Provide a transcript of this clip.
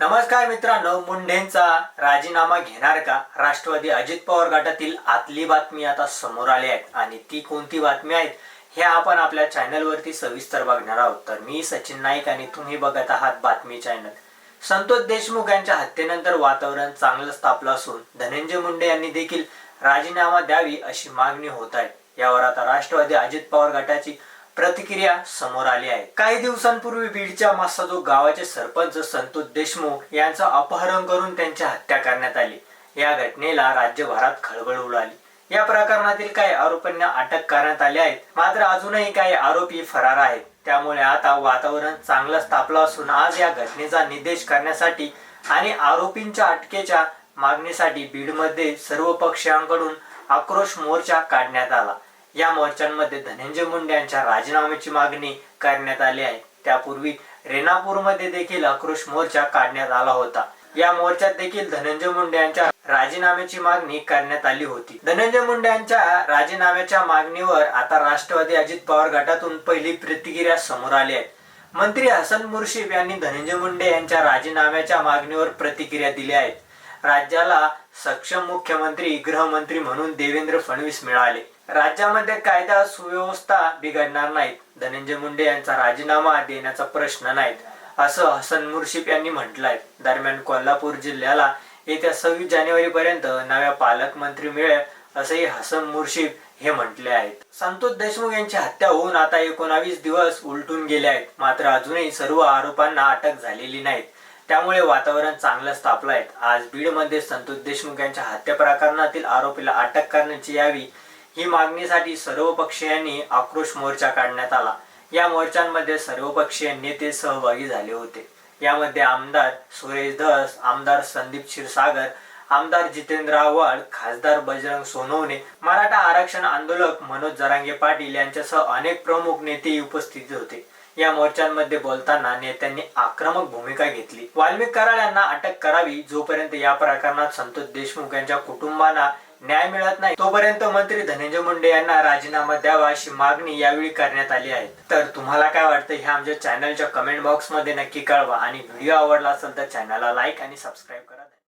नमस्कार मित्रांनो मुंढेंचा राजीनामा घेणार का? राष्ट्रवादी अजित पवार गटातील आतली बातमी आता समोर आली आहे आणि ती कोणती बातमी आहेत हे आपण आपल्या चॅनलवरती सविस्तर बघणार आहोत. तर मी सचिन नाईक आणि तुम्ही बघत आहात बातमी चॅनल. संतोष देशमुख यांच्या हत्येनंतर वातावरण चांगलंच तापलं असून धनंजय मुंडे यांनी देखील राजीनामा द्यावी अशी मागणी होत आहे. यावर आता राष्ट्रवादी अजित पवार गटाची प्रतिक्रिया समोर आली आहे. काही दिवसांपूर्वी बीडच्या मासाजो गावाचे सरपंच संतोष देशमुख यांचं अपहरण करून त्यांची हत्या करण्यात आली. या घटनेला राज्यभरात खळबळ उडाली. या प्रकरणातील काही आरोपींना अटक करण्यात आली आहेत मात्र अजूनही काही आरोपी फरार आहेत. त्यामुळे आता वातावरण चांगलंच तापलं असून आज या घटनेचा निदेश करण्यासाठी आणि आरोपींच्या अटकेच्या मागणीसाठी बीडमध्ये सर्व पक्षांकडून आक्रोश मोर्चा काढण्यात आला. या मोर्चांमध्ये धनंजय मुंडे यांच्या राजीनाम्याची मागणी करण्यात आली आहे. त्यापूर्वी रेणापूरमध्ये देखील आक्रोश मोर्चा काढण्यात आला होता. या मोर्चात देखील धनंजय मुंडे यांच्या राजीनाम्याची मागणी करण्यात आली होती. धनंजय मुंडे यांच्या राजीनाम्याच्या मागणीवर आता राष्ट्रवादी अजित पवार गटातून पहिली प्रतिक्रिया समोर आली आहे. मंत्री हसन मुर्शिफ यांनी धनंजय मुंडे यांच्या राजीनाम्याच्या मागणीवर प्रतिक्रिया दिल्या आहेत राज्याला सक्षम मुख्यमंत्री गृहमंत्री म्हणून देवेंद्र फडणवीस मिळाले. राज्यामध्ये कायदा सुव्यवस्था बिघडणार नाहीत. धनंजय मुंडे यांचा राजीनामा देण्याचा प्रश्न नाहीत असं हसन मुर्शिफ यांनी म्हटलंय. दरम्यान कोल्हापूर जिल्ह्याला येत्या सव्वीस जानेवारी पर्यंत नव्या पालकमंत्री मिळेल असंही हसन मुर्शिफ हे म्हटले आहेत. संतोष देशमुख यांची हत्या होऊन आता एकोणावीस दिवस उलटून गेले आहेत. मात्र अजूनही सर्व आरोपांना अटक झालेली नाहीत. त्यामुळे वातावरण चांगलंच तापलं आहे. आज बीडमध्ये संतोष देशमुख यांच्या हत्या प्रकरणातील आरोपीला अटक करण्याची यावी ही मागणीसाठी सर्व पक्षीयांनी आक्रोश मोर्चा काढण्यात आला. या मोर्चांमध्ये सर्व पक्षीय नेते सहभागी झाले होते. यामध्ये आमदार सुरेश धस आमदार संदीप क्षीरसागर आमदार जितेंद्र आव्हाड खासदार बजरंग सोनवणे मराठा आरक्षण आंदोलक मनोज जरांगे पाटील यांच्यासह अनेक प्रमुख नेते उपस्थित होते. या मोर्चांमध्ये बोलताना नेत्यांनी आक्रमक भूमिका घेतली. वाल्मिक कराड यांना अटक करावी जोपर्यंत या प्रकरणात संतोष देशमुख यांच्या कुटुंबांना न्याय मिळत नाही तोपर्यंत मंत्री धनंजय मुंडे यांना राजीनामा द्यावा अशी मागणी यावेळी करण्यात आली आहे. तर तुम्हाला काय वाटतं हे आमच्या चॅनलच्या कमेंट बॉक्समध्ये नक्की कळवा आणि व्हिडिओ आवडला असेल तर चॅनलला लाईक आणि सबस्क्राईब करा.